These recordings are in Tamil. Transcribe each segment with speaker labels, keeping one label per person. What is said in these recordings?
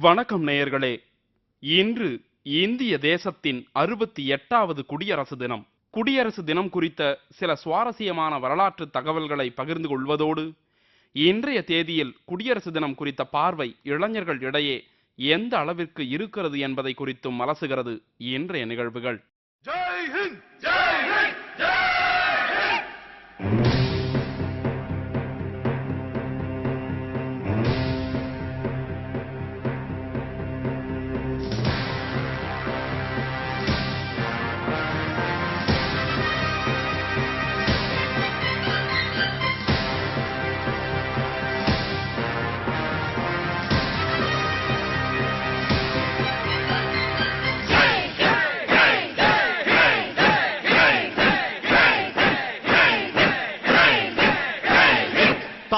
Speaker 1: வணக்கம் நேயர்களே. இன்று இந்திய தேசத்தின் அறுபத்தி எட்டாவது குடியரசு தினம். குடியரசு தினம் குறித்த சில சுவாரஸ்யமான வரலாற்று தகவல்களை பகிர்ந்து கொள்வதோடு இன்றைய தேதியில் குடியரசு தினம் குறித்த பார்வை இளைஞர்கள் இடையே எந்த அளவிற்கு இருக்கிறது என்பதை குறித்தும் அலசுகிறது இன்றைய நிகழ்வுகள்.
Speaker 2: ஜெய் ஹிந்த்! ஜெய் ஹிந்த்! ஜெய் ஹிந்த்!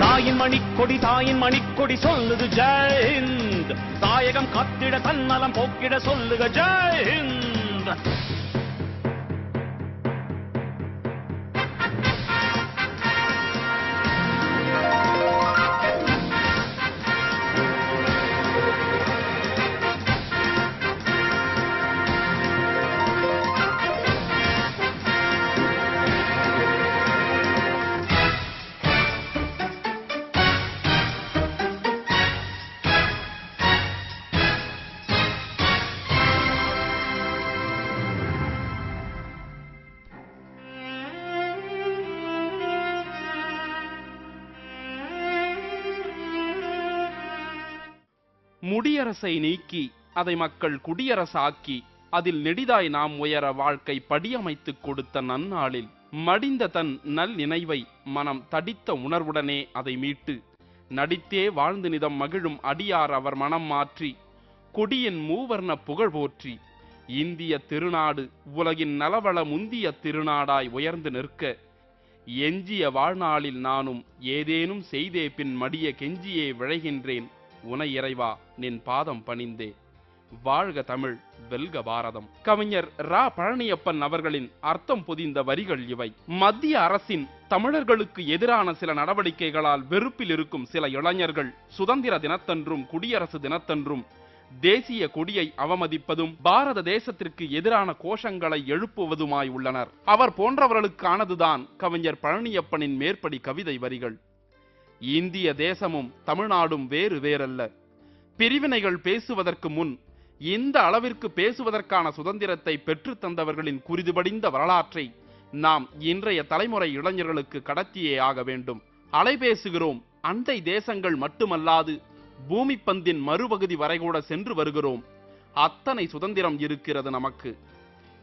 Speaker 3: தாயின் மணிக்கொடி தாயின் மணிக்கொடி சொல்லுது ஜெயந்த் தாயகம் கத்திட தன்னலம் போக்கிட சொல்லுக ஜெயஹிந்த்
Speaker 1: குடியரசை நீக்கி அதை மக்கள் குடியரசாக்கி அதில் நெடிதாய் நாம் உயர வாழ்க்கை படியமைத்துக் கொடுத்த நன்னாளில் மடிந்த தன் நல் நினைவை மனம் தடித்த உணர்வுடனே அதை மீட்டு நடித்தே வாழ்ந்து நிதம் மகிழும் அடியார் அவர் மனம் மாற்றி கொடியின் மூவர்ண புகழ் போற்றி இந்திய திருநாடு உலகின் நலவள முந்திய திருநாடாய் உயர்ந்து நிற்க எஞ்சிய வாழ்நாளில் நானும் ஏதேனும் செய்தே பின் மடிய கெஞ்சியே விழைகின்றேன் உனை இறைவா நின் பாதம் பணிந்தே. வாழ்க தமிழ் வெல்க பாரதம். கவிஞர் ரா. பழனியப்பன் அவர்களின் அர்த்தம் புதிந்த வரிகள் இவை. மத்திய அரசின் தமிழர்களுக்கு எதிரான சில நடவடிக்கைகளால் வெறுப்பில் இருக்கும் சில இளைஞர்கள் சுதந்திர தினத்தன்றும் குடியரசு தினத்தன்றும் தேசிய கொடியை அவமதிப்பதும் பாரத தேசத்திற்கு எதிரான கோஷங்களை எழுப்புவதுமாய் உள்ளனர். அவர் போன்றவர்களுக்கானதுதான் கவிஞர் பழனியப்பனின் மேற்படி கவிதை வரிகள். இந்திய தேசமும் தமிழ்நாடும் வேறு வேறல்ல. பிரிவினைகள் பேசுவதற்கு முன் இந்த அளவிற்கு பேசுவதற்கான சுதந்திரத்தை பெற்றுத்தந்தவர்களின் குறிதுபடிந்த வரலாற்றை நாம் இன்றைய தலைமுறை இளைஞர்களுக்கு கடத்தியே ஆக வேண்டும். அலைபேசுகிறோம் அண்டை தேசங்கள் மட்டுமல்லாது பூமி பந்தின் மறுபகுதி வரை கூட சென்று வருகிறோம். அத்தனை சுதந்திரம் இருக்கிறது நமக்கு.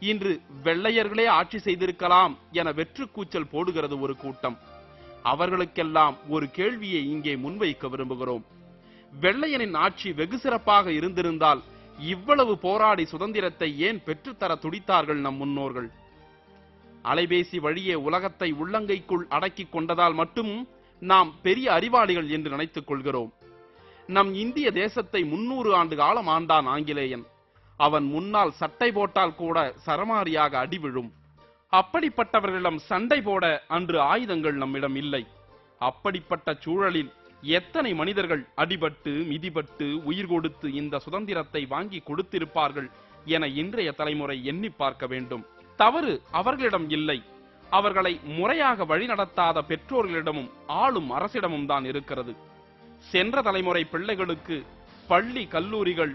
Speaker 1: இன்று வெள்ளையர்களே ஆட்சி செய்திருக்கலாம் என வெற்று கூச்சல் போடுகிறது ஒரு கூட்டம். அவர்களுக்கெல்லாம் ஒரு கேள்வியை இங்கே முன்வைக்க விரும்புகிறோம். வெள்ளையனின் ஆட்சி வெகு சிறப்பாக இருந்திருந்தால் இவ்வளவு போராடி சுதந்திரத்தை ஏன் பெற்றுத்தர துடித்தார்கள் நம் முன்னோர்கள்? அலைபேசி வழியே உலகத்தை உள்ளங்கைக்குள் அடக்கிக் கொண்டதால் மட்டும் நாம் பெரிய அறிவாளிகள் என்று நினைத்துக் கொள்கிறோம். நம் இந்திய தேசத்தை முன்னூறு ஆண்டு காலம் ஆண்டான் ஆங்கிலேயன். அவன் முன்னால் சட்டை போட்டால் கூட சரமாரியாக அடி விழும். அப்படிப்பட்டவர்களிடம் சண்டை போட அன்று ஆயுதங்கள் நம்மிடம் இல்லை. அப்படிப்பட்ட சூழலில் எத்தனை மனிதர்கள் அடிபட்டு மிதிபட்டு உயிர் கொடுத்து இந்த சுதந்திரத்தை வாங்கி கொடுத்திருப்பார்கள் என இன்றைய தலைமுறை எண்ணி பார்க்க வேண்டும். தவறு அவர்களிடம் இல்லை. அவர்களை முறையாக வழிநடத்தாத பெற்றோர்களிடமும் ஆளும் அரசிடமும் தான் இருக்கிறது. சென்ற தலைமுறை பிள்ளைகளுக்கு பள்ளி கல்லூரிகள்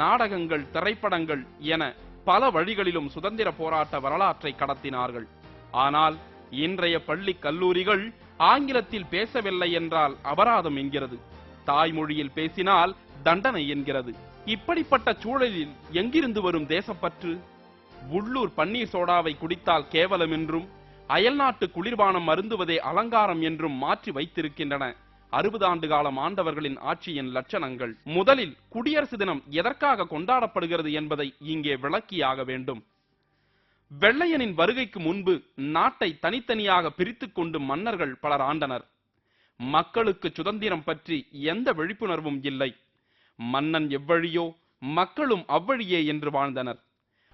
Speaker 1: நாடகங்கள் திரைப்படங்கள் என பல வழிகளிலும் சுதந்திர போராட்ட வரலாற்றை கடத்தினார்கள். ஆனால் இன்றைய பள்ளி கல்லூரிகள் ஆங்கிலத்தில் பேசவில்லை என்றால் அபராதம் என்கிறது. தாய்மொழியில் பேசினால் தண்டனை என்கிறது. இப்படிப்பட்ட சூழலில் எங்கிருந்து வரும் தேசப்பற்று? உள்ளூர் பன்னீர் சோடாவை குடித்தால் கேவலம் என்றும் அயல்நாட்டு குளிர்பானம் மருந்துவதே அலங்காரம் என்றும் மாற்றி வைத்திருக்கின்றன. அறுபது ஆண்டு காலம் ஆண்டவர்களின் ஆட்சியின் லட்சணங்கள். முதலில் குடியரசு தினம் எதற்காக கொண்டாடப்படுகிறது என்பதை இங்கே விளக்கியாக வேண்டும். வெள்ளையனின் வருகைக்கு முன்பு நாட்டை தனித்தனியாக பிரித்துக் கொண்டு மன்னர்கள் பலர் ஆண்டனர். மக்களுக்கு சுதந்திரம் பற்றி எந்த விழிப்புணர்வும் இல்லை. மன்னன் எவ்வழியோ மக்களும் அவ்வழியே என்று வாழ்ந்தனர்.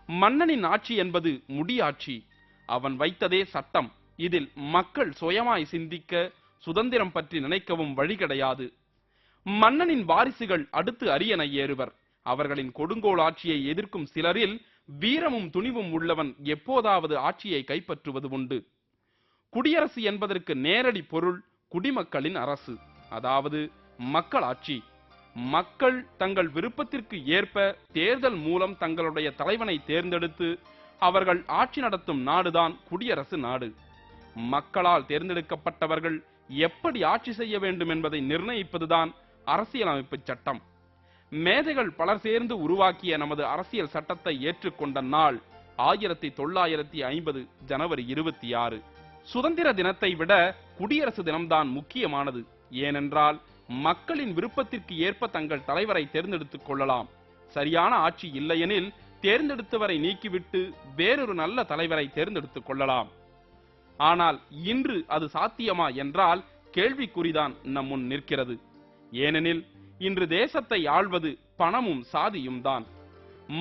Speaker 1: மன்னனின் ஆட்சி என்பது முடியாட்சி. அவன் வைத்ததே சட்டம். இதில் மக்கள் சுயமாய் சிந்திக்க சுதந்திரம் பற்றி நினைக்கவும் வழி கிடையாது. மன்னனின் வாரிசுகள் அடுத்து அரியணை ஏறுவர். அவர்களின் கொடுங்கோல் ஆட்சியை எதிர்க்கும் சிலரில் வீரமும் துணிவும் உள்ளவன் எப்போதாவது ஆட்சியை கைப்பற்றுவது உண்டு. குடியரசு என்பதற்கு நேரடி பொருள் குடிமக்களின் அரசு. அதாவது மக்களாட்சி மக்கள் தங்கள் விருப்பத்திற்கு ஏற்ப தேர்தல் மூலம் தங்களுடைய தலைவனை தேர்ந்தெடுத்து அவர்கள் ஆட்சி நடத்தும் நாடுதான் குடியரசு நாடு. மக்களால் தேர்ந்தெடுக்கப்பட்டவர்கள் எப்படி ஆட்சி செய்ய வேண்டும் என்பதை நிர்ணயிப்பதுதான் அரசியலமைப்பு சட்டம். மேதைகள் பலர் சேர்ந்து உருவாக்கிய நமது அரசியல் சட்டத்தை ஏற்றுக்கொண்ட நாள் ஆயிரத்தி தொள்ளாயிரத்தி ஐம்பது ஜனவரி இருபத்தி ஆறு சுதந்திர தினத்தை விட குடியரசு தினம்தான் முக்கியமானது. ஏனென்றால் மக்களின் விருப்பத்திற்கு ஏற்ப தங்கள் தலைவரை தேர்ந்தெடுத்துக் கொள்ளலாம். சரியான ஆட்சி இல்லையெனில் தேர்ந்தெடுத்தவரை நீக்கிவிட்டு வேறொரு நல்ல தலைவரை தேர்ந்தெடுத்துக் கொள்ளலாம். ஆனால் இன்று அது சாத்தியமா என்றால் கேள்விக்குறிதான் நம் முன் நிற்கிறது. ஏனெனில் இன்று தேசத்தை ஆள்வது பணமும் சாதியும் தான்.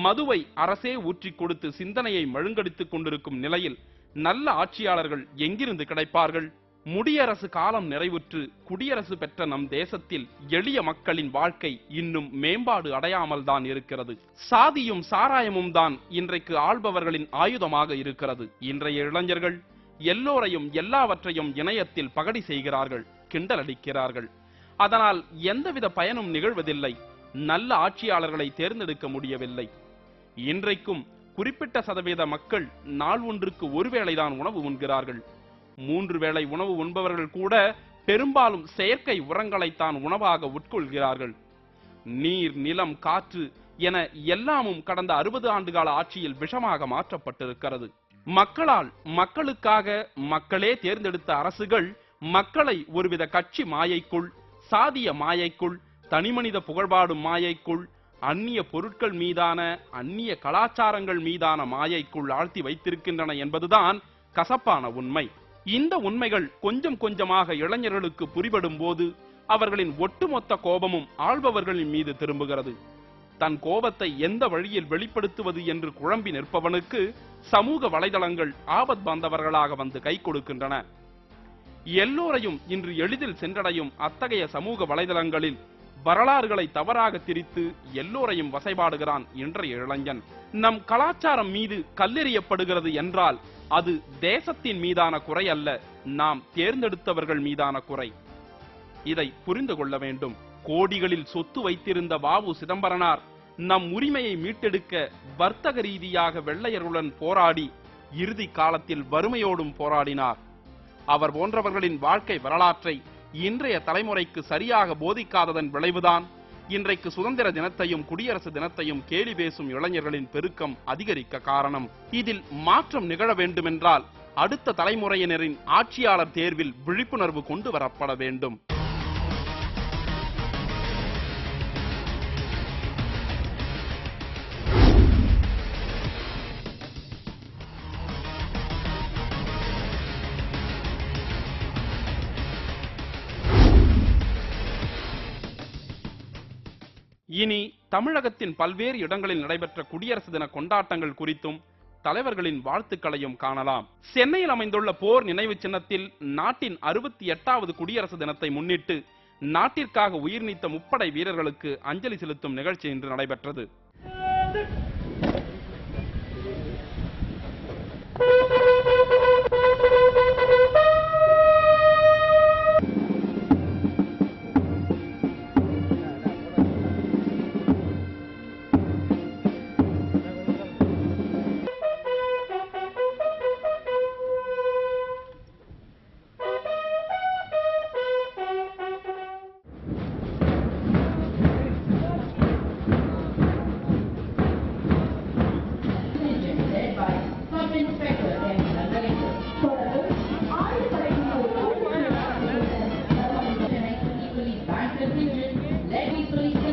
Speaker 1: மதுவை அரசே ஊற்றிக் கொடுத்து சிந்தனையை மழுங்கடித்துக் கொண்டிருக்கும் நிலையில் நல்ல ஆட்சியாளர்கள் எங்கிருந்து கிடைப்பார்கள்? முடியரசு காலம் நிறைவுற்று குடியரசு பெற்ற நம் தேசத்தில் எளிய மக்களின் வாழ்க்கை இன்னும் மேம்பாடு அடையாமல் தான் இருக்கிறது. சாதியும் சாராயமும் தான் இன்றைக்கு ஆள்பவர்களின் ஆயுதமாக இருக்கிறது. இன்றைய இளைஞர்கள் எல்லோரையும் எல்லாவற்றையும் இணையத்தில் பகடி செய்கிறார்கள் கிண்டல் அடிக்கிறார்கள் அதனால் எந்தவித பயனும் நிகழ்வதில்லை. நல்ல ஆட்சியாளர்களை தேர்ந்தெடுக்க முடியவில்லை. இன்றைக்கும் குறிப்பிட்ட சதவீத மக்கள் நாள் ஒன்றுக்கு ஒருவேளைதான் உணவு உண்கிறார்கள். மூன்று வேளை உணவு உண்பவர்கள் கூட பெரும்பாலும் செயற்கை உரங்களைத்தான் உணவாக உட்கொள்கிறார்கள். நீர் நிலம் காற்று என எல்லாமும் கடந்த அறுபது ஆண்டுகால ஆட்சியில் விஷமாக மாற்றப்பட்டிருக்கிறது. மக்களால் மக்களுக்காக மக்களே தேர்ந்தெடுத்த அரசுகள் மக்களை ஒருவித கட்சி மாயைக்குள் சாதிய மாயைக்குள் தனிமனித புகழ்பாடும் மாயைக்குள் அந்நிய பொருட்கள் மீதான அந்நிய கலாச்சாரங்கள் மீதான மாயைக்குள் ஆழ்த்தி வைத்திருக்கின்றன என்பதுதான் கசப்பான உண்மை. இந்த உண்மைகள் கொஞ்சம் கொஞ்சமாக இளைஞர்களுக்கு புரிபடும் போது அவர்களின் ஒட்டுமொத்த கோபமும் ஆள்பவர்களின் மீது திரும்புகிறது. தன் கோபத்தை எந்த வழியில் வெளிப்படுத்துவது என்று குழம்பி நிற்பவனுக்கு சமூக வலைதளங்கள் ஆபத் பாந்தவர்களாக வந்து கை கொடுக்கின்றன. எல்லோரையும் இன்று எளிதில் சென்றடையும் அத்தகைய சமூக வலைதளங்களில் வரலாறுகளை தவறாக திரித்து எல்லோரையும் வசைபாடுகிறான் இன்றைய இளைஞன். நம் கலாச்சாரம் மீது கல்லெறியப்படுகிறது என்றால் அது தேசத்தின் மீதான குறை அல்ல நாம் தேர்ந்தெடுத்தவர்கள் மீதான குறை. இதை புரிந்து கொள்ள வேண்டும். கோடிகளில் சொத்து வைத்திருந்த வாவு சிதம்பரனார் நம் உரிமையை மீட்டெடுக்க வர்த்தக ரீதியாக வெள்ளையர்களுடன் போராடி இறுதி காலத்தில் வறுமையோடும் போராடினார். அவர் போன்றவர்களின் வாழ்க்கை வரலாற்றை இன்றைய தலைமுறைக்கு சரியாக போதிக்காததன் விளைவுதான் இன்றைக்கு சுதந்திர தினத்தையும் குடியரசு தினத்தையும் கேலி பேசும் இளைஞர்களின் பெருக்கம் அதிகரிக்க காரணம். இதில் மாற்றம் நிகழ வேண்டுமென்றால் அடுத்த தலைமுறையினரின் ஆட்சியாளர் தேர்வில் விழிப்புணர்வு கொண்டு வரப்பட வேண்டும். தமிழகத்தின் பல்வேறு இடங்களில் நடைபெற்ற குடியரசு தின கொண்டாட்டங்கள் குறித்தும் தலைவர்களின் வாழ்த்துக்களையும் காணலாம். சென்னையில் அமைந்துள்ள போர் நினைவு சின்னத்தில் நாட்டின் அறுபத்தி எட்டாவது குடியரசு தினத்தை முன்னிட்டு நாட்டிற்காக உயிர் நீத்த முப்படை வீரர்களுக்கு அஞ்சலி செலுத்தும் நிகழ்ச்சி இன்று நடைபெற்றது. Let me proceed.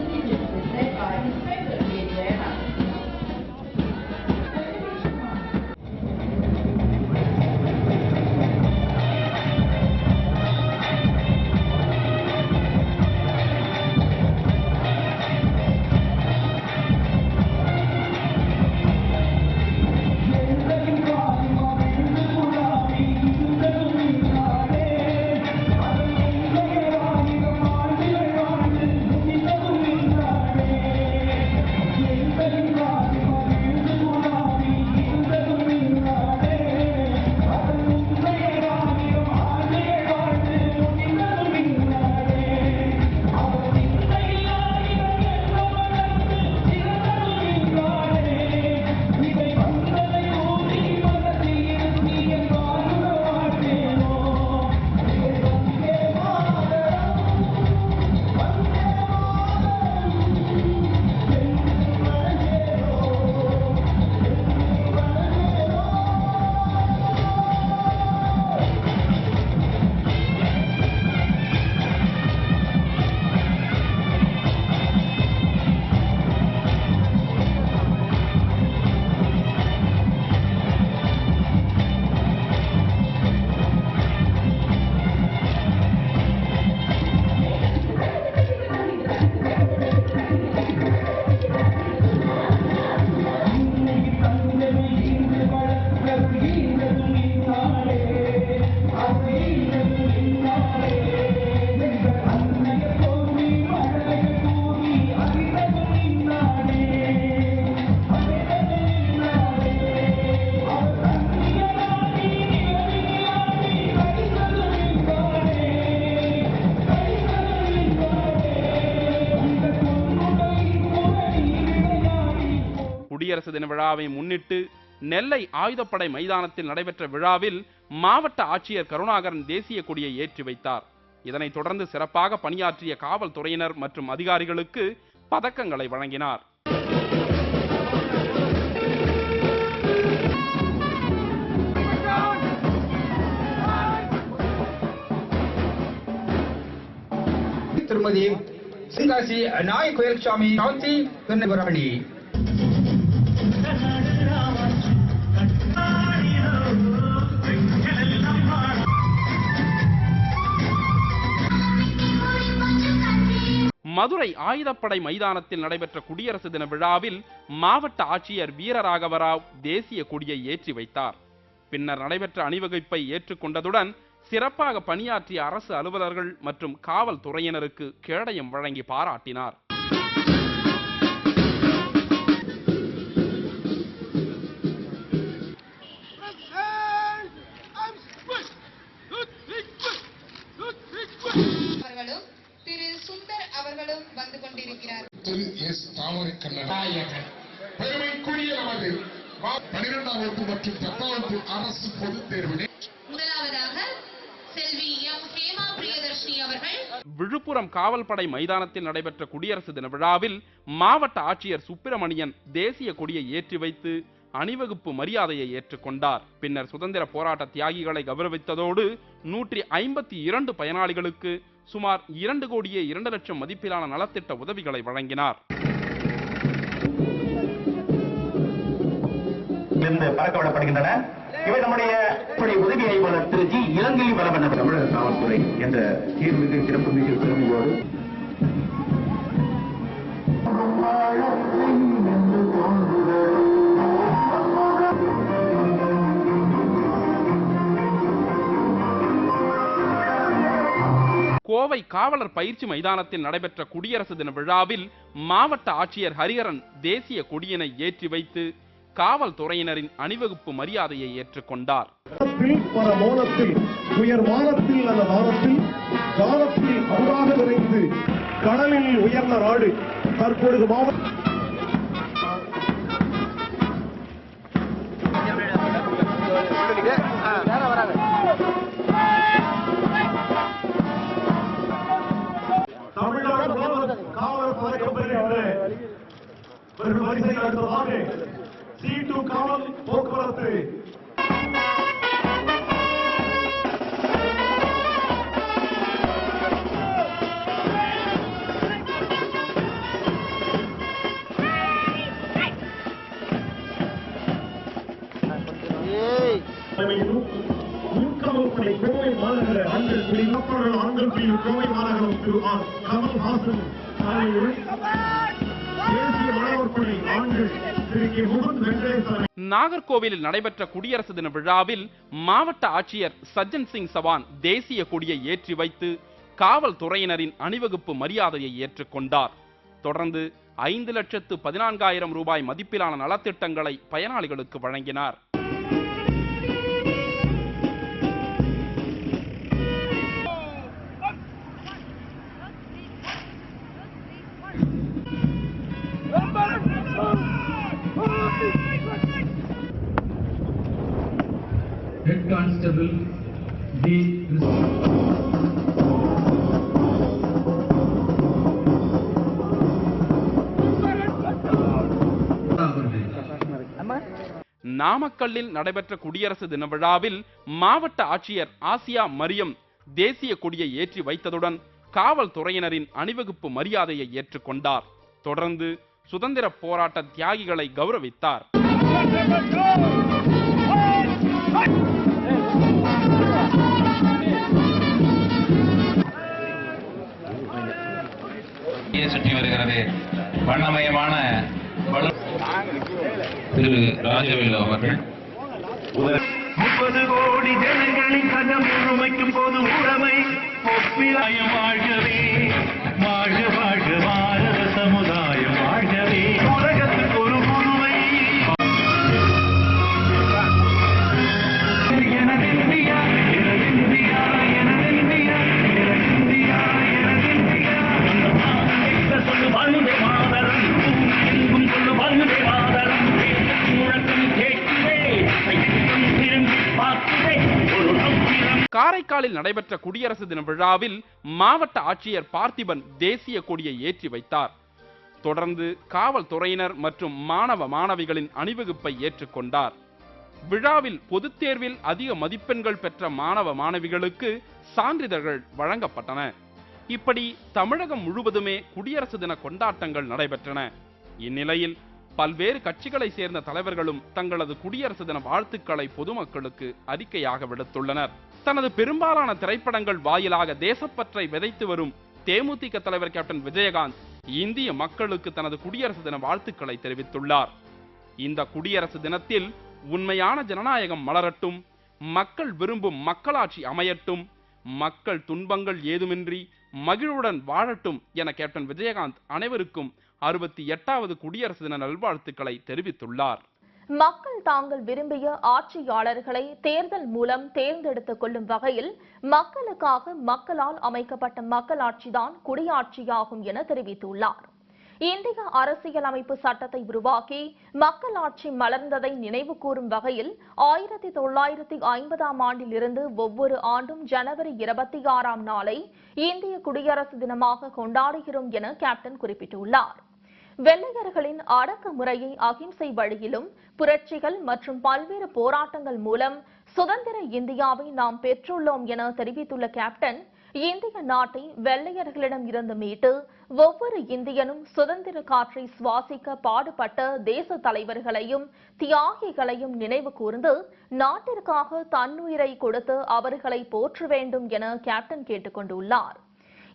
Speaker 1: குடியரசு தின விழாவை முன்னிட்டு நெல்லை ஆயுதப்படை மைதானத்தில் நடைபெற்ற விழாவில் மாவட்ட ஆட்சியர் கருணாகரன் தேசிய கொடியை ஏற்றி வைத்தார். இதனைத் தொடர்ந்து சிறப்பாக பணியாற்றிய காவல்துறையினர் மற்றும் அதிகாரிகளுக்கு பதக்கங்களை வழங்கினார்.
Speaker 4: திருமதி சிங்காசி நாய் கோயில்சாமி சாந்தி
Speaker 1: மதுரை ஆயுதப்படை மைதானத்தில் நடைபெற்ற குடியரசு தின விழாவில் மாவட்ட ஆட்சியர் வீரராகவராவ் தேசிய கொடியை ஏற்றி வைத்தார். பின்னர் நடைபெற்ற அணிவகுப்பை ஏற்றுக்கொண்டதுடன் சிறப்பாக பணியாற்றிய அரசு அலுவலர்கள் மற்றும் காவல்துறையினருக்கு கேடயம் வழங்கி பாராட்டினார்.
Speaker 5: திரு
Speaker 6: எஸ் தாமரைக்கண்ணன் நாயகன் பெருமைக்குரிய நமது பனிரெண்டாம் வகுப்பு மற்றும் பத்தாம் வகுப்பு அரசு பொதுத் தேர்வினை
Speaker 5: முதலாவதாக செல்வி எம். ஹேமா பிரியதர்ஷினி அவர்கள்.
Speaker 1: விழுப்புரம் காவல்படை மைதானத்தில் நடைபெற்ற குடியரசு தின விழாவில் மாவட்ட ஆட்சியர் சுப்பிரமணியன் தேசிய கொடியை ஏற்றி வைத்து அணிவகுப்பு மரியாதையை ஏற்றுக்கொண்டார் பின்னர் சுதந்திர போராட்ட தியாகிகளை கௌரவித்ததோடு நூற்றி ஐம்பத்தி இரண்டு பயனாளிகளுக்கு சுமார் இரண்டு கோடியே இரண்டு லட்சம் மதிப்பிலான நலத்திட்ட உதவிகளை வழங்கினார்.
Speaker 7: இருந்து பறக்க விடப்படுகின்றன இவை நம்முடைய உதவி ஆய்வாளர் திரு ஜி இளங்கிலி வளவன் தமிழக காவல்துறை என்ற சீர்மிகு சிறப்பு மிகு பெருமையோடு
Speaker 1: கோவை காவலர் பயிற்சி மைதானத்தில் நடைபெற்ற குடியரசு தின விழாவில் மாவட்ட ஆட்சியர் ஹரிஹரன் தேசிய கொடியினை ஏற்றி வைத்து காவல்துறையினரின் அணிவகுப்பு மரியாதையை ஏற்றுக்கொண்டார்
Speaker 8: கடலில் உயர்ந்த நாடு தற்பொழுது மாவட்ட வெறும் வரிசையில் அடுத்ததாக சி டூ காவல் போக்குவரத்து தலைமையிலும் ஊக்கமப்படை கோவை மாநகர ஆண்கள் பிரி மக்கள் ஆண்கள் பிரிவு கோவை மாநகரம் திரு ஆர் கமல்ஹாசன் தலைமையிலும்
Speaker 1: நாகர்கோவிலில் நடைபெற்ற குடியரசு தின விழாவில் மாவட்ட ஆட்சியர் சஜ்ஜன் சிங் சவான் தேசிய கொடியை ஏற்றி வைத்து காவல்துறையினரின் அணிவகுப்பு மரியாதையை ஏற்றுக்கொண்டார் தொடர்ந்து ஐந்து லட்சத்து பதினான்காயிரம் ரூபாய் மதிப்பிலான நலத்திட்டங்களை பயனாளிகளுக்கு வழங்கினார்.
Speaker 9: Constable D.
Speaker 1: நாமக்கல்லில் நடைபெற்ற குடியரசு தின விழாவில் மாவட்ட ஆட்சியர் ஆசியா மரியம் தேசிய கொடியை ஏற்றி வைத்ததுடன் காவல்துறையினரின் அணிவகுப்பு மரியாதையை ஏற்றுக்கொண்டார் தொடர்ந்து சுதந்திர போராட்ட தியாகிகளை கௌரவித்தார்
Speaker 10: சுற்றி வருகிறது. வண்ணமயமான திரு ராஜவேலு அவர்கள்.
Speaker 3: முப்பது கோடி ஜனங்களின் கதம் முழுமைக்கும் போது உறவை வாழ்கவே.
Speaker 1: காரைக்காலில் நடைபெற்ற குடியரசு தின விழாவில் மாவட்ட ஆட்சியர் பார்த்திபன் தேசிய கொடியை ஏற்றி வைத்தார். தொடர்ந்து காவல்துறையினர் மற்றும் மாணவ மாணவிகளின் அணிவகுப்பை ஏற்றுக்கொண்டார் விழாவில் பொதுத் தேர்வில் அதிக மதிப்பெண்கள் பெற்ற மாணவ மாணவிகளுக்கு சான்றிதழ்கள் வழங்கப்பட்டன. இப்படி தமிழகம் முழுவதுமே குடியரசு தின கொண்டாட்டங்கள் நடைபெற்றன. இந்நிலையில் பல்வேறு கட்சிகளை சேர்ந்த தலைவர்களும் தங்களது குடியரசு தின வாழ்த்துக்களை பொதுமக்களுக்கு அறிக்கையாக விடுத்துள்ளனர். தனது பெரும்பாலான திரைப்படங்கள் வாயிலாக தேசப்பற்றை விதைத்து வரும் தேமுதிக தலைவர் கேப்டன் விஜயகாந்த் இந்திய மக்களுக்கு தனது குடியரசு தின வாழ்த்துக்களை தெரிவித்துள்ளார். இந்த குடியரசு தினத்தில் உண்மையான ஜனநாயகம் மலரட்டும் மக்கள் விரும்பும் மக்களாட்சி அமையட்டும் மக்கள் துன்பங்கள் ஏதுமின்றி மகிழ்வுடன் வாழட்டும் என கேப்டன் விஜயகாந்த் அனைவருக்கும் அறுபத்தி எட்டாவது குடியரசு தின நல்வாழ்த்துக்களை தெரிவித்துள்ளார்.
Speaker 11: மக்கள் தாங்கள் விரும்பிய ஆட்சியாளர்களை தேர்தல் மூலம் தேர்ந்தெடுத்துக் கொள்ளும் வகையில் மக்களுக்காக மக்களால் அமைக்கப்பட்ட மக்களாட்சிதான் குடியாட்சியாகும் என தெரிவித்துள்ளார். இந்திய அரசியலமைப்பு சட்டத்தை உருவாக்கி மக்களாட்சி மலர்ந்ததை நினைவு கூறும் வகையில் ஆயிரத்தி தொள்ளாயிரத்தி ஐம்பதாம் ஆண்டிலிருந்து ஒவ்வொரு ஆண்டும் ஜனவரி இருபத்தி ஆறாம் நாளை இந்திய குடியரசு தினமாக கொண்டாடுகிறோம் என கேப்டன் குறிப்பிட்டுள்ளார். வெள்ளையர்களின் அடக்குமுறையை அகிம்சை வழியிலும் புரட்சிகள் மற்றும் பல்வேறு போராட்டங்கள் மூலம் சுதந்திர இந்தியாவை நாம் பெற்றுள்ளோம் என தெரிவித்துள்ள கேப்டன் இந்திய நாட்டை வெள்ளையர்களிடம் இருந்து மீட்டு ஒவ்வொரு இந்தியனும் சுதந்திர காற்றை சுவாசிக்க பாடுபட்ட தேச தலைவர்களையும் தியாகிகளையும் நினைவு கூர்ந்து நாட்டிற்காக தன்னுயிரை கொடுத்து அவர்களை போற்ற வேண்டும் என கேப்டன் கேட்டுக் கொண்டுள்ளார்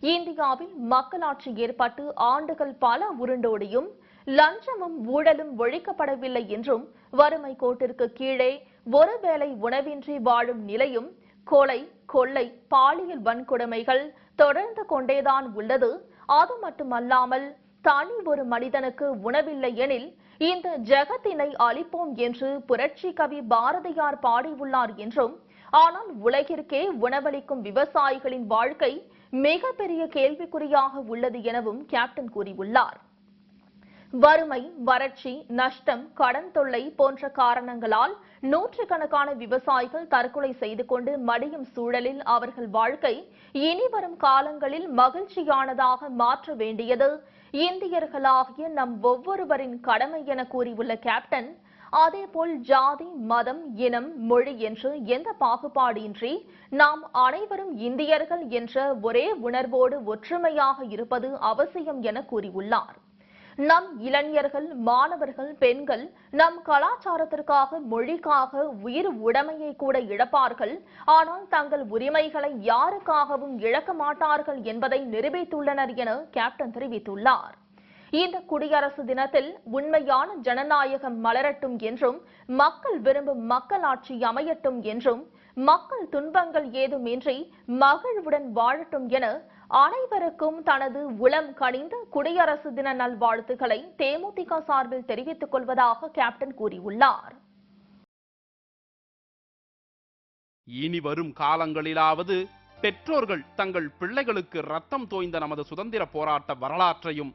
Speaker 11: இந்தியாவில் மக்களாட்சி ஏற்பட்டு ஆண்டுகள் பல உருண்டோடியும் லஞ்சமும் ஊழலும் ஒழிக்கப்படவில்லை என்றும் வறுமை கோட்டிற்கு கீழே ஒருவேளை உணவின்றி வாழும் நிலையும் கொலை கொள்ளை பாலியல் வன்கொடுமைகள் தொடர்ந்து கொண்டேதான் உள்ளது. அது மட்டுமல்லாமல் தனி ஒரு மனிதனுக்கு உணவில்லை எனில் இந்த ஜெகத்தினை அளிப்போம் என்று புரட்சி கவி பாரதியார் பாடியுள்ளார் என்றும் ஆனால் உலகிற்கே உணவளிக்கும் விவசாயிகளின் வாழ்க்கை மிகப்பெரிய கேள்விக்குறியாக உள்ளது எனவும் கேப்டன் கூறியுள்ளார். வறுமை வறட்சி நஷ்டம் கடன் தொல்லை போன்ற காரணங்களால் நூற்றுக்கணக்கான விவசாயிகள் தற்கொலை செய்து கொண்டு மடியும் சூழலில் அவர்கள் வாழ்க்கை இனி வரும் காலங்களில் மகிழ்ச்சியானதாக மாற்ற வேண்டியது. இந்தியர்களாகிய நம் ஒவ்வொருவரின் கடமை என கூறியுள்ள கேப்டன் அதேபோல் ஜாதி மதம் இனம் மொழி என்று எந்த பாகுபாடின்றி நாம் அனைவரும் இந்தியர்கள் என்ற ஒரே உணர்வோடு ஒற்றுமையாக இருப்பது அவசியம் என கூறியுள்ளார். நம் இளைஞர்கள் மாணவர்கள் பெண்கள் நம் கலாச்சாரத்திற்காக மொழிக்காக உயிர் உடைமையை கூட இழப்பார்கள். ஆனால் தங்கள் உரிமைகளை யாருக்காகவும் இழக்க மாட்டார்கள் என்பதை நிரூபித்துள்ளனர் என கேப்டன் தெரிவித்துள்ளார். இந்த குடியரசு தினத்தில் உண்மையான ஜனநாயகம் மலரட்டும் என்றும் மக்கள் விரும்பும் மக்களாட்சி அமையட்டும் என்றும் மக்கள் துன்பங்கள் ஏதுமின்றி மகிழ்வுடன் வாழட்டும் என அனைவருக்கும் தனது உளம் கணிந்த குடியரசு தின நல்வாழ்த்துக்களை தேமுதிக சார்பில் தெரிவித்துக் கொள்வதாக கேப்டன் கூறியுள்ளார்.
Speaker 1: இனி வரும் காலங்களிலாவது பெற்றோர்கள் தங்கள் பிள்ளைகளுக்கு ரத்தம் தோய்ந்த நமது சுதந்திர போராட்ட வரலாற்றையும்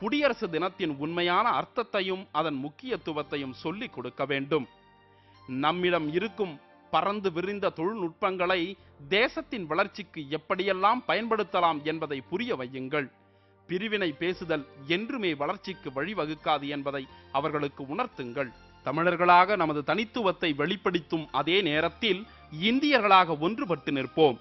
Speaker 1: குடியரசு தினத்தின் உண்மையான அர்த்தத்தையும் அதன் முக்கியத்துவத்தையும் சொல்லிக் கொடுக்க வேண்டும். நம்மிடம் இருக்கும் பறந்து விரிந்த தொழில்நுட்பங்களை தேசத்தின் வளர்ச்சிக்கு எப்படியெல்லாம் பயன்படுத்தலாம் என்பதை புரிய வையுங்கள். பிரிவினை பேசுதல் என்றுமே வளர்ச்சிக்கு வழிவகுக்காது என்பதை அவர்களுக்கு உணர்த்துங்கள். தமிழர்களாக நமது தனித்துவத்தை வெளிப்படுத்தும் அதே நேரத்தில் இந்தியர்களாக ஒன்றுபட்டு நிற்போம்.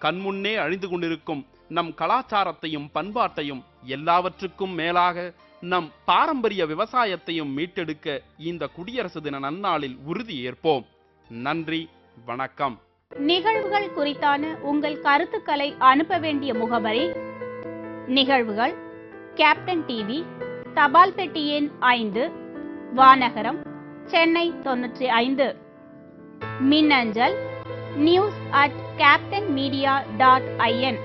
Speaker 1: கண்முன்னே அழிந்து கொண்டிருக்கும் நம் கலாச்சாரத்தையும் பண்பாட்டையும் எல்லாவற்றுக்கும் மேலாக நம் பாரம்பரிய விவசாயத்தையும் மீட்டெடுக்க இந்த குடியரசு தின நன்னாளில் உறுதி ஏற்போம். நன்றி வணக்கம்.
Speaker 12: நிகழ்வுகள் குறித்தான உங்கள் கருத்துக்களை அனுப்ப வேண்டிய முகவரி நிகழ்வுகள் கேப்டன் டிவி தபால் பெட்டி எண் ஐந்து வானகரம் சென்னை தொன்னூற்றி ஐந்து. மின்னஞ்சல் news at captain media dot IN